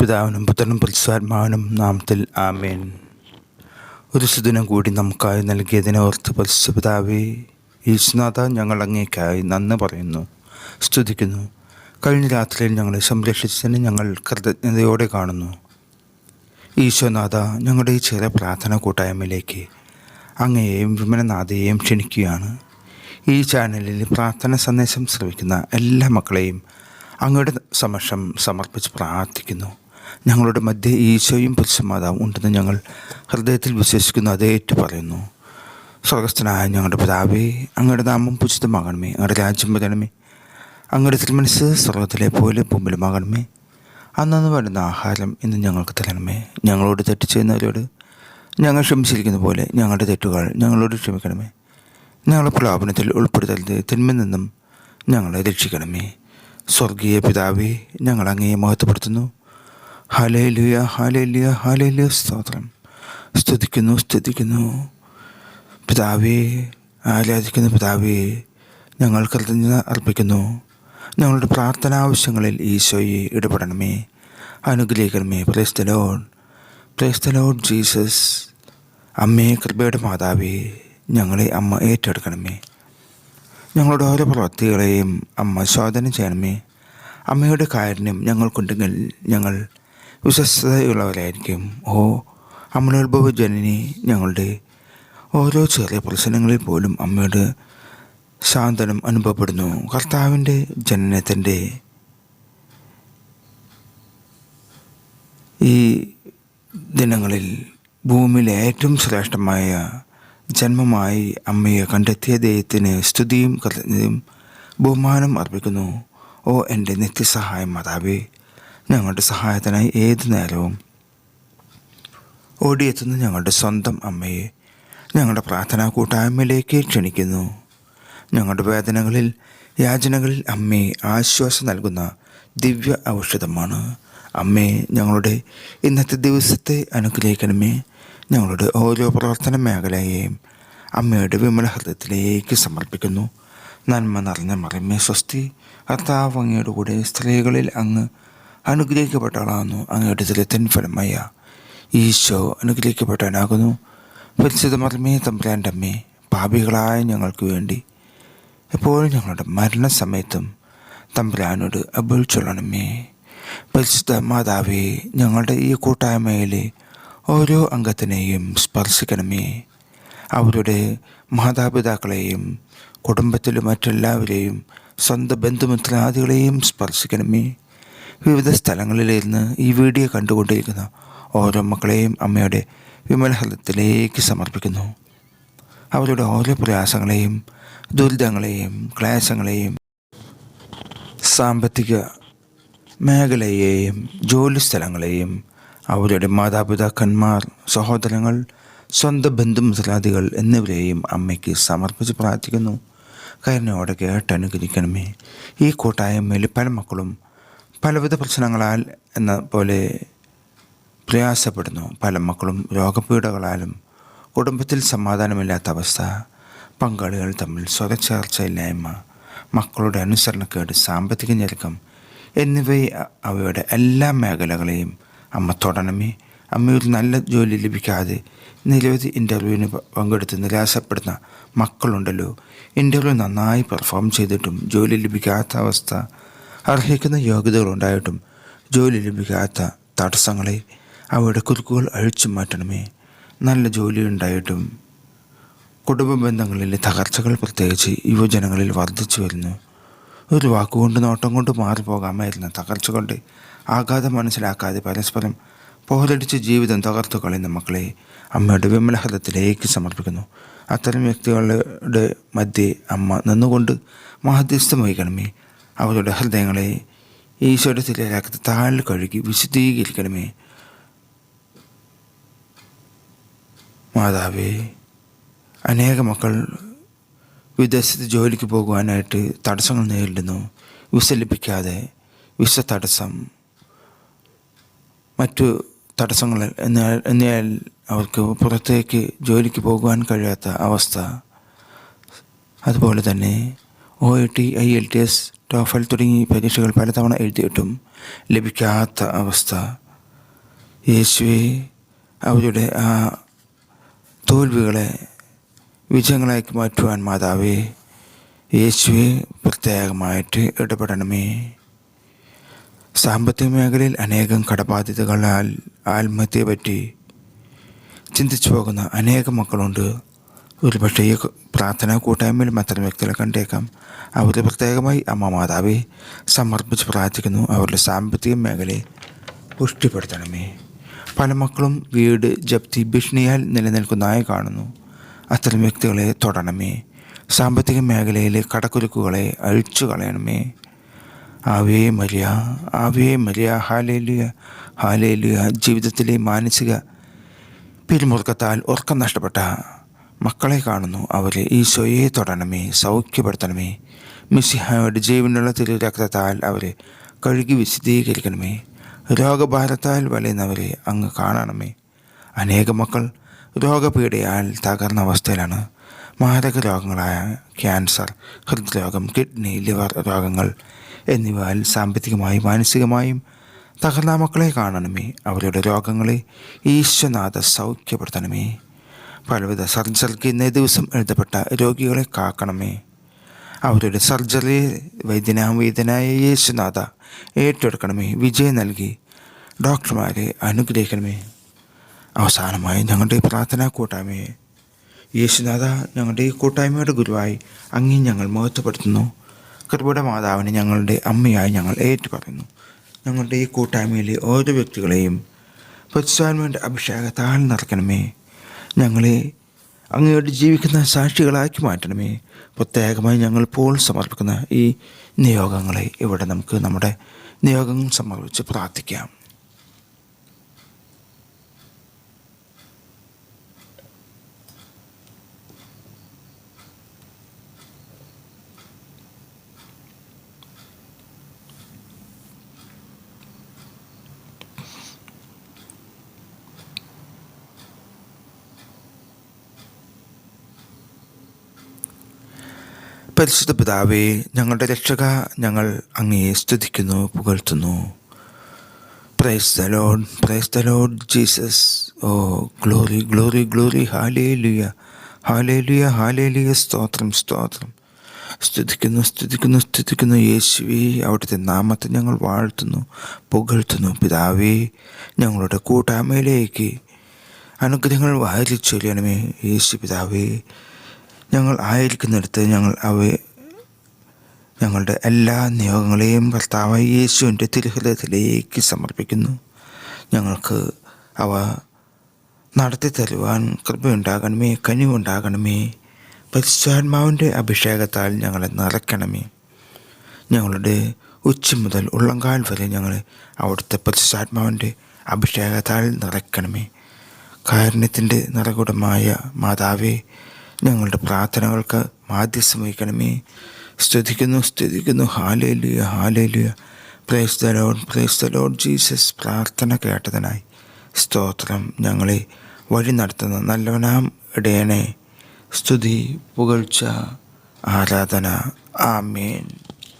പിതാവിനും പുത്രനും പരിശുദ്ധാത്മാവിനും നാമത്തിൽ ആമേൻ. ഒരു സുദിനം കൂടി നമുക്കായി നൽകിയതിനെ ഓർത്ത് പരിശുദ്ധ പിതാവേ ഈശ്വനാഥ ഞങ്ങൾ അങ്ങേക്കായി നന്ദി പറയുന്നു സ്തുതിക്കുന്നു. കഴിഞ്ഞ രാത്രിയിൽ ഞങ്ങളെ സംരക്ഷിച്ചതിന് ഞങ്ങൾ കൃതജ്ഞതയോടെ കാണുന്നു. ഈശോനാഥ ഞങ്ങളുടെ ഈ ചെറിയ പ്രാർത്ഥന കൂട്ടായ്മയിലേക്ക് അങ്ങയെയും വിമലനാഥയെയും ക്ഷണിക്കുകയാണ്. ഈ ചാനലിൽ പ്രാർത്ഥന സന്ദേശം ശ്രവിക്കുന്ന എല്ലാ മക്കളെയും അങ്ങയുടെ സമക്ഷം സമർപ്പിച്ച് പ്രാർത്ഥിക്കുന്നു. ഞങ്ങളുടെ മധ്യ ഈശോയും പുരുഷമാതാവും ഉണ്ടെന്ന് ഞങ്ങൾ ഹൃദയത്തിൽ വിശ്വസിക്കുന്നു അതേ ഏറ്റു പറയുന്നു. സ്വർഗസ്ഥനായ ഞങ്ങളുടെ പിതാവേ അങ്ങയുടെ നാമം പുച്ഛിതമാകണമേ അങ്ങയുടെ രാജ്യം വരണമേ. അങ്ങയുടെ തിരുമനസ് സ്വർഗത്തിലെ പോലെ ഭൂമിയിലുമാകണമേ. അന്നു വരുന്ന ആഹാരം ഇന്ന് ഞങ്ങൾക്ക് തരണമേ. ഞങ്ങളോട് തെറ്റ് ചെയ്യുന്നവരോട് ഞങ്ങൾ ക്ഷമിച്ചിരിക്കുന്ന പോലെ ഞങ്ങളുടെ തെറ്റുകൾ ഞങ്ങളോട് ക്ഷമിക്കണമേ. ഞങ്ങളെ പ്രലോഭനത്തിൽ ഉൾപ്പെടുത്തരുത് തിന്മ നിന്നും ഞങ്ങളെ രക്ഷിക്കണമേ. സ്വർഗീയ പിതാവേ ഞങ്ങൾ അങ്ങയെ മഹത്വപ്പെടുത്തുന്നു. ഹാലേ ലുയ ഹാലേ ലുയ ഹാലേ ലുയ സ്തോത്രം. സ്തുതിക്കുന്നു സ്തുതിക്കുന്നു. പിതാവേ ആരാധിക്കുന്ന പിതാവേ ഞങ്ങൾ കൃതജ്ഞത അർപ്പിക്കുന്നു. ഞങ്ങളുടെ പ്രാർത്ഥന ആവശ്യങ്ങളിൽ ഈശോയെ ഇടപെടണമേ. അനുഗ്രഹിക്കണമേ. പ്രേസ്തലോൺ പ്രേസ്തലോൺ ജീസസ് അമ്മയെ കൃപയുടെ മാതാവേ ഞങ്ങളെ അമ്മ ഏറ്റെടുക്കണമേ. ഞങ്ങളുടെ ഓരോ പ്രവൃത്തികളെയും അമ്മ സ്വാധീനം ചെയ്യണമേ. അമ്മയുടെ കാരുണ്യം ഞങ്ങൾക്കുണ്ടെങ്കിൽ ഞങ്ങൾ വിശ്വസ്തയുള്ളവരായിരിക്കും ഓ അമലോത്ഭവ ജനനി ഞങ്ങളുടെ ഓരോ ചെറിയ പ്രശ്നങ്ങളിൽ പോലും അമ്മയുടെ ശാന്തനം അനുഭവപ്പെടുന്നു. കർത്താവിന്റെ ജനനത്തിന്റെ ഈ ദിനങ്ങളിൽ ഭൂമിയിലെ ഏറ്റവും ശ്രേഷ്ഠമായ ജന്മമായി അമ്മയെ കണ്ടെത്തിയ ദൈവത്തിന് സ്തുതിയും കൃതജ്ഞതയും ബഹുമാനം അർപ്പിക്കുന്നു. ഓ എന്റെ നിത്യസഹായം മാതാവേ ഞങ്ങളുടെ സഹായത്തിനായി ഏതു നേരവും ഓടിയെത്തുന്ന ഞങ്ങളുടെ സ്വന്തം അമ്മയെ ഞങ്ങളുടെ പ്രാർത്ഥനാ കൂട്ടായ്മയിലേക്ക് ക്ഷണിക്കുന്നു. ഞങ്ങളുടെ വേദനകളിൽ യാചനകളിൽ അമ്മയെ ആശ്വാസം നൽകുന്ന ദിവ്യ ഔഷധമാണ്. അമ്മേ ഞങ്ങളുടെ ഇന്നത്തെ ദിവസത്തെ അനുഗ്രഹിക്കണമേ. ഞങ്ങളുടെ ഓരോ പ്രവർത്തന മേഖലയെയും അമ്മയുടെ വിമല ഹൃദയത്തിലേക്ക് സമർപ്പിക്കുന്നു. നന്മ നിറഞ്ഞ മറിമേ സ്വസ്തി. കർത്താവ് അങ്ങയുടെ കൂടെ സ്ത്രീകളിൽ അങ്ങ് അനുഗ്രഹിക്കപ്പെട്ടവളാകുന്നു. അങ്ങയുടെ തിരത്തിൻ ഫലമായ ഈശോ അനുഗ്രഹിക്കപ്പെട്ടവനാകുന്നു. പരിശുദ്ധ മറിമേ തമ്പുരാന്റെ അമ്മേ പാപികളായ ഞങ്ങൾക്ക് വേണ്ടി. എപ്പോഴും ഞങ്ങളുടെ മരണസമയത്തും തമ്പുരാനോട് അപേക്ഷിച്ചൊള്ളണമേ പരിശുദ്ധ മാതാവേ ഞങ്ങളുടെ ഈ കൂട്ടായ്മയിലെ ഓരോ അംഗത്തിനെയും സ്പർശിക്കണമേ. അവരുടെ മാതാപിതാക്കളെയും കുടുംബത്തിലെ മറ്റെല്ലാവരെയും സ്വന്തം ബന്ധുമിത്രാദികളെയും സ്പർശിക്കണമേ. വിവിധ സ്ഥലങ്ങളിലിരുന്ന് ഈ വീഡിയോ കണ്ടുകൊണ്ടിരിക്കുന്ന ഓരോ മക്കളെയും അമ്മയുടെ വിമല ഹൃദയത്തിലേക്ക് സമർപ്പിക്കുന്നു. അവരുടെ ഓരോ പ്രയാസങ്ങളെയും ദുരിതങ്ങളെയും ക്ലേശങ്ങളെയും സാമ്പത്തിക മേഖലയെയും ജോലി സ്ഥലങ്ങളെയും അവരുടെ മാതാപിതാക്കന്മാർ സഹോദരങ്ങൾ സ്വന്തം ബന്ധുമിത്രാദികൾ എന്നിവരെയും അമ്മയ്ക്ക് സമർപ്പിച്ച് പ്രാർത്ഥിക്കുന്നു. കരുണയോടെ കേട്ടനുകരിക്കണമേ ഈ കൂട്ടായ്മയിൽ പല മക്കളും പലവിധ പ്രശ്നങ്ങളാൽ എന്ന പോലെ പ്രയാസപ്പെടുന്നു. പല മക്കളും രോഗപീഠകളാലും കുടുംബത്തിൽ സമാധാനമില്ലാത്ത അവസ്ഥ പങ്കാളികൾ തമ്മിൽ സ്വതചേർച്ചയില്ലായ്മ മക്കളുടെ അനുസരണക്കേട് സാമ്പത്തിക ഞെരുക്കം എന്നിവയെ അവയുടെ എല്ലാ മേഖലകളെയും അമ്മ തുടണമേ. അമ്മയൊരു നല്ല ജോലി ലഭിക്കാതെ നിരവധി ഇന്റർവ്യൂവിന് പങ്കെടുത്ത് നിരാശപ്പെടുന്ന മക്കളുണ്ടല്ലോ. ഇന്റർവ്യൂ നന്നായി പെർഫോം ചെയ്തിട്ടും ജോലി ലഭിക്കാത്ത അവസ്ഥ അർഹിക്കുന്ന യോഗ്യതകൾ ഉണ്ടായിട്ടും ജോലി ലഭിക്കാത്ത തടസ്സങ്ങളെ അവയുടെ കുരുക്കുകൾ അഴിച്ചു മാറ്റണമേ. നല്ല ജോലി ഉണ്ടായിട്ടും കുടുംബ ബന്ധങ്ങളിലെ തകർച്ചകൾ പ്രത്യേകിച്ച് യുവജനങ്ങളിൽ വർദ്ധിച്ചു വരുന്നു. ഒരു വാക്കുകൊണ്ട് നോട്ടം കൊണ്ട് മാറിപ്പോകാമായിരുന്ന തകർച്ചകളുടെ ആഘാതം മനസ്സിലാക്കാതെ പരസ്പരം പോരടിച്ച് ജീവിതം തകർത്തു കളയുന്ന മക്കളെ അമ്മയുടെ വിമലഹൃദത്തിലേക്ക് സമർപ്പിക്കുന്നു. അത്തരം വ്യക്തികളുടെ മധ്യേ അമ്മ നിന്നുകൊണ്ട് മഹധ്യസ്ഥം വഹിക്കണമേ. അവരുടെ ഹൃദയങ്ങളെ ഈശോയുടെ തിരയാക്കി താഴിൽ കഴുകി വിശുദ്ധീകരിക്കണമേ. മാതാവേ അനേക മക്കൾ വിദേശത്ത് ജോലിക്ക് പോകുവാനായിട്ട് തടസ്സങ്ങൾ നേരിടുന്നു. വിസ ലഭിക്കാതെ വിസ തടസ്സം. മറ്റു തടസ്സങ്ങൾ എന്നാൽ അവർക്ക് പുറത്തേക്ക് ജോലിക്ക് പോകുവാൻ കഴിയാത്ത അവസ്ഥ. അതുപോലെ തന്നെ O I T I L T S TOEFL തുടങ്ങി പരീക്ഷകൾ പലതവണ എഴുതിയിട്ടും ലഭിക്കാത്ത അവസ്ഥ. യേശുവെ അവരുടെ ആ തോൽവികളെ വിജയങ്ങളാക്കി മാറ്റുവാൻ മാതാവേ യേശുവെ പ്രത്യേകമായിട്ട് ഇടപെടണമേ. സാമ്പത്തിക മേഖലയിൽ അനേകം കടബാധ്യതകളാൽ ആത്മഹത്യയെ പറ്റി ചിന്തിച്ചു പോകുന്ന അനേകം മക്കളുണ്ട്. ഒരുപക്ഷെ ഈ പ്രാർത്ഥനാ കൂട്ടായ്മയിൽ അത്തരം വ്യക്തികളെ കണ്ടേക്കാം. അവർ പ്രത്യേകമായി അമ്മ മാതാവെ സമർപ്പിച്ച് പ്രാർത്ഥിക്കുന്നു. അവരുടെ സാമ്പത്തിക മേഖലയെ പുഷ്ടിപ്പെടുത്തണമേ. പല മക്കളും വീട് ജപ്തി ഭീഷണിയാൽ നിലനിൽക്കുന്നതായി കാണുന്നു. അത്തരം വ്യക്തികളെ തൊടണമേ. സാമ്പത്തിക മേഖലയിലെ കടക്കുരുക്കുകളെ അഴിച്ചു കളയണമേ. Ave Maria Ave Maria hallelujah hallelujah. ജീവിതത്തിലെ മാനസിക പിരിമുറുക്കത്താൽ ഉറക്കം നഷ്ടപ്പെട്ട മക്കളെ കാണുന്നു. അവരെ ഈശോയെ തൊടണമേ സൗഖ്യപ്പെടുത്തണമേ. മിസ്സിഹായുടെ ജീവനുള്ള തിരു രക്തത്താൽ അവരെ കഴുകി വിശദീകരിക്കണമേ രോഗഭാരത്താൽ വലയുന്നവരെ അങ്ങ് കാണണമേ. അനേക മക്കൾ രോഗപീഠയാൽ തകർന്ന അവസ്ഥയിലാണ്. മാരക രോഗങ്ങളായ ക്യാൻസർ ഹൃദ്രോഗം കിഡ്നി ലിവർ രോഗങ്ങൾ എന്നിവയാൽ സാമ്പത്തികമായും മാനസികമായും തകർന്ന മക്കളെ കാണണമേ. അവരുടെ രോഗങ്ങളെ ഈശ്വനാഥ സൗഖ്യപ്പെടുത്തണമേ. പലവിധ സർജറിക്ക് ഇന്നേ ദിവസം എഴുതപ്പെട്ട രോഗികളെ കാക്കണമേ. അവരുടെ സർജറി വൈദ്യനാവീതനായ യേശുനാഥ ഏറ്റെടുക്കണമേ. വിജയം നൽകി. ഡോക്ടർമാരെ അനുഗ്രഹിക്കണമേ. അവസാനമായി ഞങ്ങളുടെ പ്രാർത്ഥനാ കൂട്ടായ്മയെ യേശുനാഥ ഞങ്ങളുടെ ഈ കൂട്ടായ്മയുടെ ഗുരുവായി അങ്ങേ ഞങ്ങൾ മഹത്വപ്പെടുത്തുന്നു. കൃപയുടെ മാതാവിനെ ഞങ്ങളുടെ അമ്മയായി ഞങ്ങൾ ഏറ്റുപറയുന്നു. ഞങ്ങളുടെ ഈ കൂട്ടായ്മയിലെ ഓരോ വ്യക്തികളെയും പരിശുദ്ധാത്മാവിന്റെ അഭിഷേകത്താൽ നിറയ്ക്കണമേ. ഞങ്ങളെ അങ്ങയോട് ജീവിക്കുന്ന സാക്ഷികളാക്കി മാറ്റണമേ. പ്രത്യേകമായി ഞങ്ങൾ ഇപ്പോൾ സമർപ്പിക്കുന്ന ഈ നിയോഗങ്ങളെ ഇവിടെ നമുക്ക് നമ്മുടെ നിയോഗങ്ങൾ സമർപ്പിച്ച് പ്രാർത്ഥിക്കാം. പരിശുദ്ധ പിതാവേ ഞങ്ങളുടെ രക്ഷക ഞങ്ങൾ അങ്ങയെ സ്തുതിക്കുന്നു പുകഴ്ത്തുന്നു. Praise the Lord praise the Lord Jesus oh glory glory glory ഹാലേ ലുയ ഹാലേ ലുയ ഹാലേ ലുയ സ്തോത്രം സ്തോത്രം. സ്തുതിക്കുന്നു സ്തുതിക്കുന്നു സ്തുതിക്കുന്നു യേശുവേ അവിടുത്തെ നാമത്തെ ഞങ്ങൾ വാഴ്ത്തുന്നു പുകഴ്ത്തുന്നു പിതാവേ. ഞങ്ങളുടെ കൂട്ടായ്മയിലേക്ക് അനുഗ്രഹങ്ങൾ വാരിച്ചൊല്ലണമേ യേശു പിതാവേ. ഞങ്ങൾ ആയിരിക്കുന്നിടത്ത് ഞങ്ങൾ അവ ഞങ്ങളുടെ എല്ലാ നിയോഗങ്ങളെയും ഭർത്താവ് യേശുവിന്റെ തിരുഹൃദയത്തിലേക്ക് സമർപ്പിക്കുന്നു. ഞങ്ങൾക്ക് അവ നടത്തി തരുവാൻ കൃപയുണ്ടാകണമേ കനിവുണ്ടാകണമേ. പരിശുദ്ധാത്മാവിന്റെ അഭിഷേകത്താൽ ഞങ്ങളെ നിറയ്ക്കണമേ. ഞങ്ങളുടെ ഉച്ച മുതൽ ഉള്ളങ്കാൽ വരെ ഞങ്ങളെ അവിടുത്തെ പരിശുദ്ധാത്മാവിന്റെ അഭിഷേകത്താൽ നിറയ്ക്കണമേ. കാരുണ്യത്തിന്റെ നിറകുടമായ മാതാവേ ഞങ്ങളുടെ പ്രാർത്ഥനകൾക്ക് മാധ്യസ്ഥം വഹിക്കണമേ. സ്തുതിക്കുന്നു സ്തുതിക്കുന്നു. Hallelujah hallelujah praise the Lord praise the Lord Jesus പ്രാർത്ഥന കേട്ടതിനായി സ്തോത്രം ഞങ്ങളെ വഴി നടത്തുന്ന നല്ലവനാം ഇടയനെ സ്തുതി പുകഴ്ച ആരാധന. ആമേൻ.